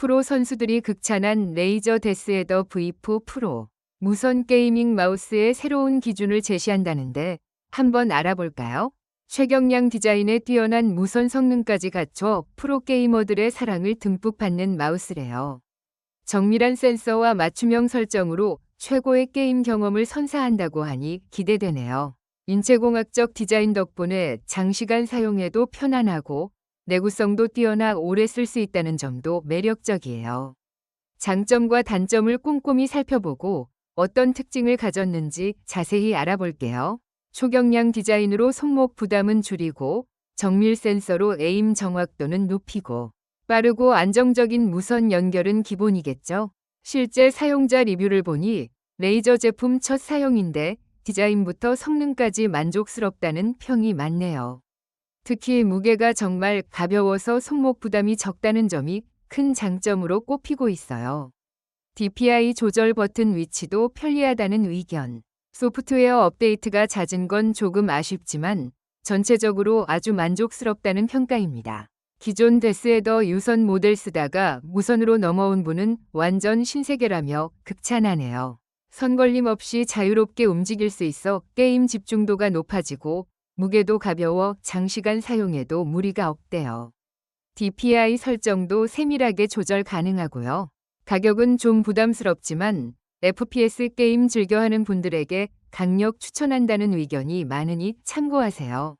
프로 선수들이 극찬한 레이저 데스헤더 V4 프로. 무선 게이밍 마우스의 새로운 기준을 제시한다는데 한번 알아볼까요? 최경량 디자인에 뛰어난 무선 성능까지 갖춰 프로 게이머들의 사랑을 듬뿍 받는 마우스래요. 정밀한 센서와 맞춤형 설정으로 최고의 게임 경험을 선사한다고 하니 기대되네요. 인체공학적 디자인 덕분에 장시간 사용해도 편안하고 내구성도 뛰어나 오래 쓸 수 있다는 점도 매력적이에요. 장점과 단점을 꼼꼼히 살펴보고 어떤 특징을 가졌는지 자세히 알아볼게요. 초경량 디자인으로 손목 부담은 줄이고 정밀 센서로 에임 정확도는 높이고 빠르고 안정적인 무선 연결은 기본이겠죠. 실제 사용자 리뷰를 보니 레이저 제품 첫 사용인데 디자인부터 성능까지 만족스럽다는 평이 많네요. 특히 무게가 정말 가벼워서 손목 부담이 적다는 점이 큰 장점으로 꼽히고 있어요. DPI 조절 버튼 위치도 편리하다는 의견. 소프트웨어 업데이트가 잦은 건 조금 아쉽지만 전체적으로 아주 만족스럽다는 평가입니다. 기존 데스헤더 유선 모델 쓰다가 무선으로 넘어온 분은 완전 신세계라며 극찬하네요. 선걸림 없이 자유롭게 움직일 수 있어 게임 집중도가 높아지고 무게도 가벼워 장시간 사용해도 무리가 없대요. DPI 설정도 세밀하게 조절 가능하고요. 가격은 좀 부담스럽지만 FPS 게임 즐겨하는 분들에게 강력 추천한다는 의견이 많으니 참고하세요.